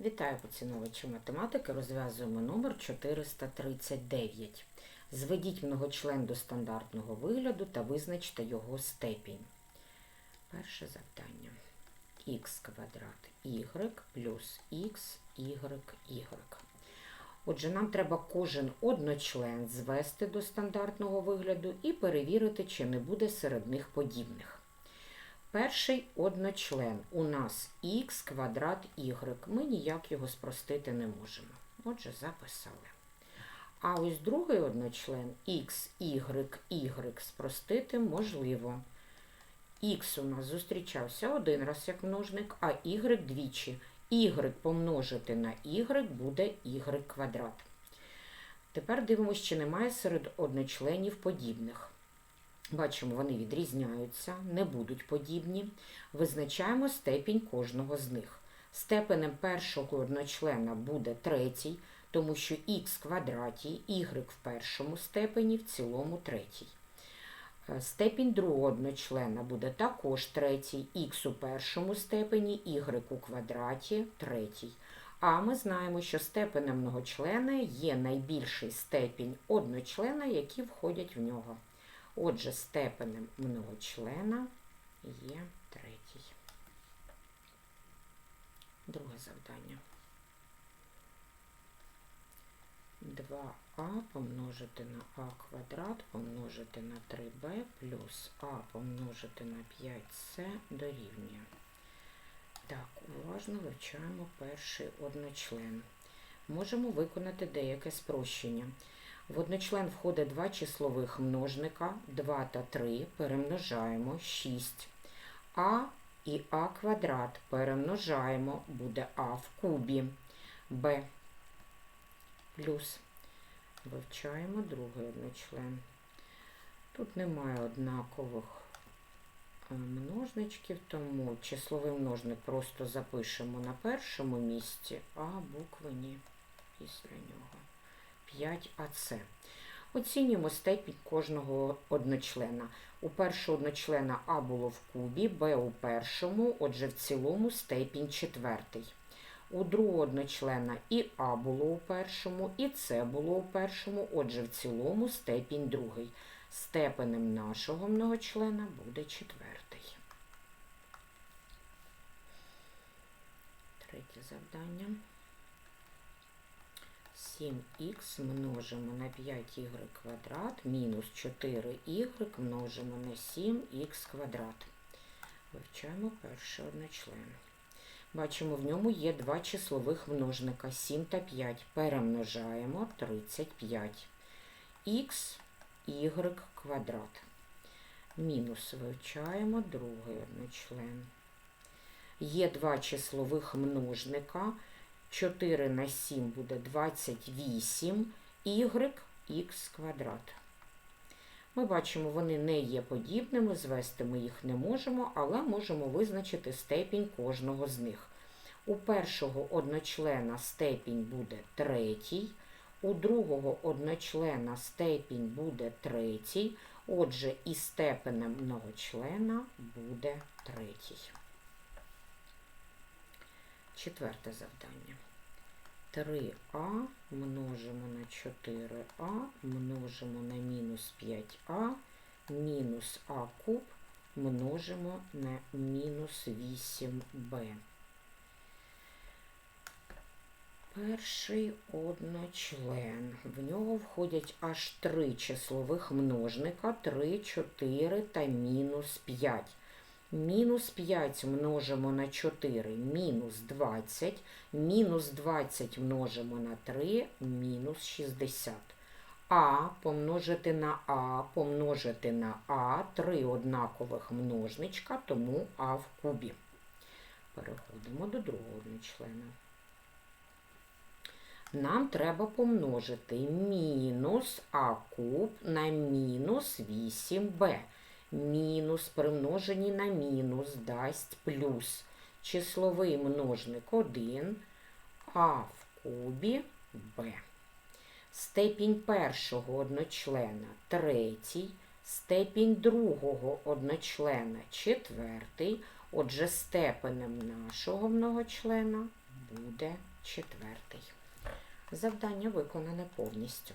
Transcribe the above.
Вітаю поціновувачі математики. Розв'язуємо номер 439. Зведіть многочлен до стандартного вигляду та визначте його степінь. Перше завдання. х квадрат y плюс x y y. Отже, нам треба кожен одночлен звести до стандартного вигляду і перевірити, чи не буде серед них подібних. Перший одночлен у нас х квадрат y. Ми ніяк його спростити не можемо. Отже, записали. А ось другий одночлен x, y, y спростити можливо. Х у нас зустрічався один раз як множник, а y двічі. y помножити на y буде y квадрат. Тепер дивимося, чи немає серед одночленів подібних. Бачимо, вони відрізняються, не будуть подібні. Визначаємо степінь кожного з них. Степенем першого одночлена буде третій, тому що х квадраті, y в першому степені, в цілому третій. Е, Степінь другого одночлена буде також третій, х у першому степені, y у квадраті третій. А ми знаємо, що степенем многочлена є найбільший степінь одночлена, які входять в нього. Отже, степенем многочлена є третій. Друге завдання. 2а помножити на а квадрат помножити на 3b плюс а помножити на 5c дорівнює. Так, уважно вивчаємо перший одночлен. Можемо виконати деяке спрощення. В одночлен входить два числових множника 2 та 3 перемножаємо 6. А і а квадрат перемножаємо, буде а в кубі. Б плюс. Вивчаємо другий одночлен. Тут немає однакових е, множничків, тому числовий множник просто запишемо на першому місці, а букви ні після нього. 5АЦ. Оцінюємо степінь кожного одночлена. У першого одночлена А було в кубі, Б у першому, отже, в цілому степінь четвертий. У другого одночлена і А було у першому, і С було у першому, отже, в цілому степінь другий. Степенем нашого многочлена буде четвертий. Третє завдання. 7х множимо на 5y квадрат мінус 4y множимо на 7х квадрат. Вивчаємо перший одночлен. Бачимо, в ньому є два числових множника 7 та 5. Перемножаємо 35. х, y квадрат. Мінус вивчаємо другий одночлен. Є два числових множника. 4 на 7 буде 28 y х квадрат. Ми бачимо, вони не є подібними, звести ми їх не можемо, але можемо визначити степінь кожного з них. У першого одночлена степінь буде третій, у другого одночлена степінь буде третій, отже, і степенем многочлена буде третій. Четверте завдання. 3а множимо на 4а, множимо на мінус 5а, мінус а куб множимо на мінус 8b. Перший одночлен. В нього входять аж три числових множника 3, 4 та мінус 5. Мінус 5 множимо на 4, мінус 20, мінус 20 множимо на 3, мінус 60. А помножити на А, помножити на А, три однакових множничка, тому А в кубі. Переходимо до другого члена. Нам треба помножити мінус А куб на мінус 8Б мінус примножені на мінус дасть плюс числовий множник 1, а в кубі b. Степінь першого одночлена третій, степінь другого одночлена четвертий, отже, степенем нашого многочлена буде четвертий. Завдання виконане повністю.